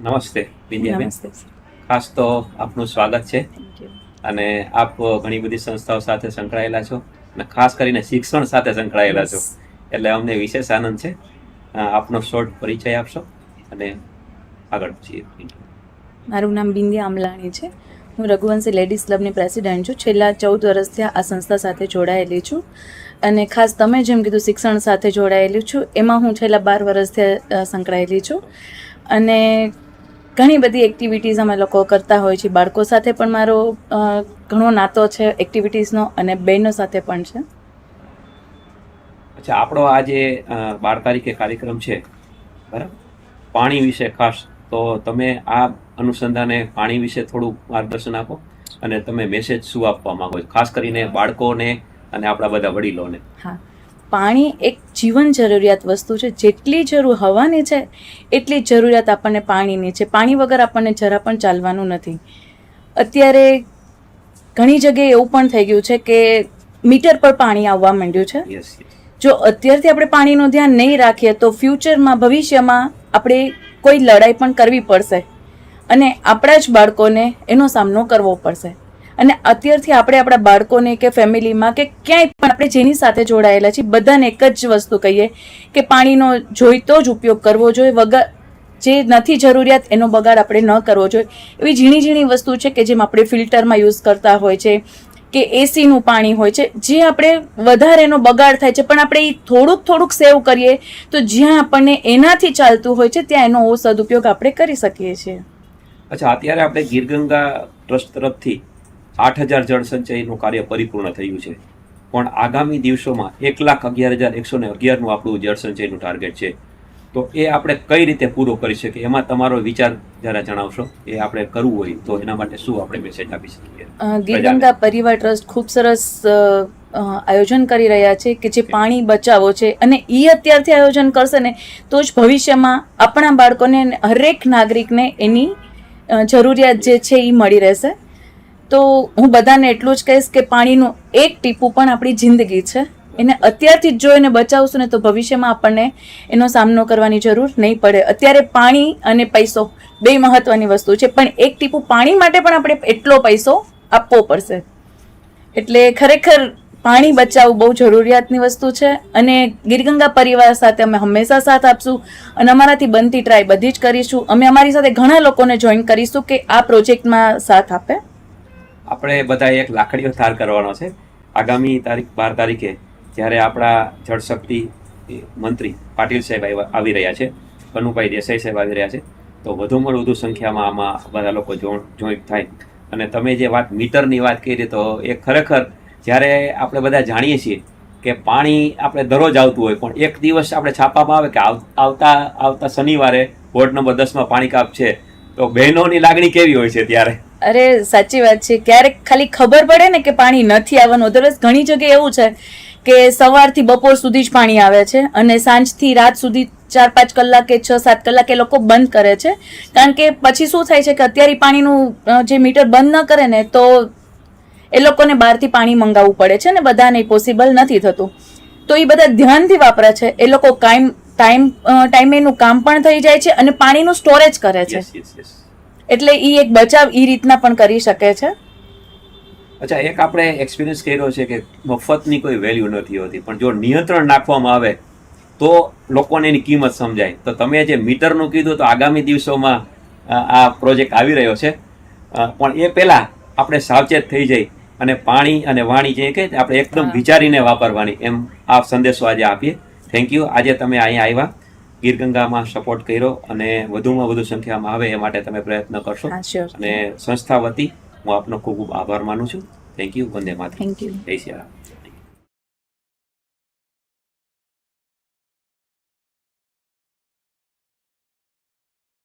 નમસ્તે વિદ્યાબેન. ખાસ તો આપનું સ્વાગત છે. અને આપ ઘણી બધી સંસ્થાઓ સાથે સંકળાયેલા છો અને ખાસ કરીને શિક્ષણ સાથે સંકળાયેલા છો. એટલે અમને વિશેષ આનંદ છે. આપનો શોર્ટ પરિચય આપશો અને આગળ છીએ મારું નામ બિંદિયા અમલાણી છે. હું રઘુવંશી લેડીઝ ક્લબની પ્રેસિડેન્ટ છું. છેલ્લા ચૌદ વર્ષથી આ સંસ્થા સાથે જોડાયેલી છું. અને ખાસ તમે જેમ કીધું શિક્ષણ સાથે જોડાયેલી છું. એમાં હું છેલ્લા બાર વર્ષથી સંકળાયેલી છું. અને ઘણી બધી એક્ટિવિટીઝ અમે લોકો કરતા હોય છે. બાળકો સાથે પણ મારો ઘણો નાતો છે, એક્ટિવિટીઝનો અને બહેનો સાથે પણ છે. અચ્છા, આપણો આ જે બાર તારીખે કાર્યક્રમ છે, બરાબર? પાણી વિશે ખાસ તો તમે આ અનુસંધાને પાણી વિશે થોડું માર્ગદર્શન આપો અને તમે મેસેજ શું આપવા માંગો છો? ખાસ કરીને બાળકોને અને આપણા બધા વડીલોને. હા. પાણી એક જીવન જરૂરિયાત વસ્તુ છે. જેટલી જરૂર હવાની છે એટલી જરૂરિયાત આપણને પાણીની છે. પાણી વગર આપણને જરા પણ ચાલવાનું નથી. અત્યારે ઘણી જગ્યાએ એવું પણ થઈ ગયું છે કે મીટર પર પાણી આવવા માંડ્યું છે. જો અત્યારથી આપણે પાણીનું ધ્યાન નહીં રાખીએ તો ફ્યુચરમાં ભવિષ્યમાં આપણે કોઈ લડાઈ પણ કરવી પડશે. અને આપણા જ બાળકોને એનો સામનો કરવો પડશે. અને અત્યારથી આપણે આપણા બાળકોને કે ફેમિલીમાં કે ક્યાંય પણ આપણે જેની સાથે જોડાયેલા છીએ, બધાને એક જ વસ્તુ કહીએ કે પાણીનો જોઈતો જ ઉપયોગ કરવો જોઈએ, વગર જે નથી જરૂરિયાત એનો બગાડ આપણે ન કરવો જોઈએ. એવી ઝીણી ઝીણી વસ્તુ છે કે જેમ આપણે ફિલ્ટરમાં યુઝ કરતા હોય છે, કે એસીનું પાણી હોય છે, જે આપણે વધારે એનો બગાડ થાય છે, પણ આપણે એ થોડુંક થોડુંક સેવ કરીએ તો જ્યાં આપણને એનાથી ચાલતું હોય છે, ત્યાં એનો સદુપયોગ આપણે કરી શકીએ છીએ. અચ્છા અત્યારે આપણે ગીરગંગા ટ્રસ્ટ તરફથી આઠ હજાર જળ સંચયનું કાર્ય પરિપૂર્ણ થયું છે. પણ આગામી દિવસોમાં એક લાખ અગિયાર હજાર એકસો ને અગિયારનું આપણું જળ સંચયનું ટાર્ગેટ છે. તો એ આપણે કઈ રીતે પૂરો કરી શકીએ? એમાં તમારો વિચાર જરા જણાવશો. એ આપણે કરવું હોય તો એના માટે શું આપણે મેસેજ આપી શકીએ? ગીરગંગા પરિવાર ટ્રસ્ટ ખૂબ સરસ આયોજન કરી રહ્યા છે કે જે પાણી બચાવો છે અને એ અત્યારથી આયોજન કરશે ને તો જ ભવિષ્યમાં આપણા બાળકોને હરેક નાગરિકને એની જરૂરિયાત જે છે એ મળી રહેશે. તો હું બધાને એટલું જ કહીશ કે પાણીનું એક ટીપું પણ આપણી જિંદગી છે. એને અત્યારથી જ જો એને બચાવશું ને તો ભવિષ્યમાં આપણને એનો સામનો કરવાની જરૂર નહીં પડે. અત્યારે પાણી અને પૈસો બે મહત્વની વસ્તુ છે, પણ એક ટીપું પાણી માટે પણ આપણે એટલો પૈસો આપવો પડશે. એટલે ખરેખર પાણી બચાવવું બહુ જરૂરિયાતની વસ્તુ છે અને ગીરગંગા પરિવાર સાથે અમે હંમેશા સાથ આપશું અને અમારાથી બનતી ટ્રાય બધી જ કરીશું. અમે અમારી સાથે ઘણા લોકોને જોઈન કરીશું કે આ પ્રોજેક્ટમાં સાથ આપે. આપણે બધાએ એક લાકડીઓ ઠાર કરવાનો છે. આગામી તારીખ બાર તારીખે જ્યારે આપણા જળશક્તિ મંત્રી પાટીલ સાહેબ આવી રહ્યા છે, કનુભાઈ દેસાઈ સાહેબ આવી રહ્યા છે, તો વધુમાં વધુ સંખ્યામાં આમાં બધા લોકો જોઈન્ટ થાય. અને તમે જે વાત મીટરની વાત કરી તો એ ખરેખર જ્યારે આપણે બધા જાણીએ છીએ કે પાણી આપણે દરરોજ આવતું હોય, પણ એક દિવસ આપણે છાપામાં આવે કે આવતા આવતા શનિવારે વોર્ડ નંબર દસમાં પાણી કાપ છે, તો બહેનોની લાગણી કેવી હોય છે ત્યારે? અરે, સાચી વાત છે. ક્યારેક ખાલી ખબર પડે ને કે પાણી નથી આવવાનું. અધરવાઇઝ ઘણી જગ્યાએ એવું છે કે સવારથી બપોર સુધી જ પાણી આવે છે અને સાંજથી રાત સુધી ચાર પાંચ કલાક છ સાત કલાક એ લોકો બંધ કરે છે. કારણ કે પછી શું થાય છે કે અત્યારે પાણીનું જે મીટર બંધ ન કરે ને, તો એ લોકોને બહારથી પાણી મંગાવવું પડે છે ને બધાને પોસિબલ નથી થતું. તો એ બધા ધ્યાનથી વાપરે છે. એ લોકો કાયમ ટાઈમ ટાઈમે એનું કામ પણ થઈ જાય છે અને પાણીનું સ્ટોરેજ કરે છે. એટલે એ એક બચાવ એ રીતના પણ કરી શકે છે. અચ્છા એક આપણે એક્સપિરિયન્સ કર્યો છે કે મફતની કોઈ વેલ્યુ નથી હોતી પણ જો નિયંત્રણ નાખવામાં આવે તો લોકોને એની કિંમત સમજાય. તો તમે જે મીટરનું કીધું તો આગામી દિવસોમાં આ પ્રોજેક્ટ આવી રહ્યો છે. પણ એ પહેલાં આપણે સાવચેત થઈ જઈ. અને પાણી અને વાણી જે કહે આપણે એકદમ વિચારીને વાપરવાની. એમ આ સંદેશો આજે આપીએ. થેન્ક યુ આજે તમે અહીંયા આવ્યા. ગીરગંગામાં સપોર્ટ કર્યો અને વધુમાં વધુ સંખ્યામાં આવે એ માટે તમે પ્રયત્ન કરશો. અને સંસ્થા વતી હું આપનો ખૂબ ખૂબ આભાર માનું છું. થેન્ક યુ વંદે માતા થેન્ક યુ જય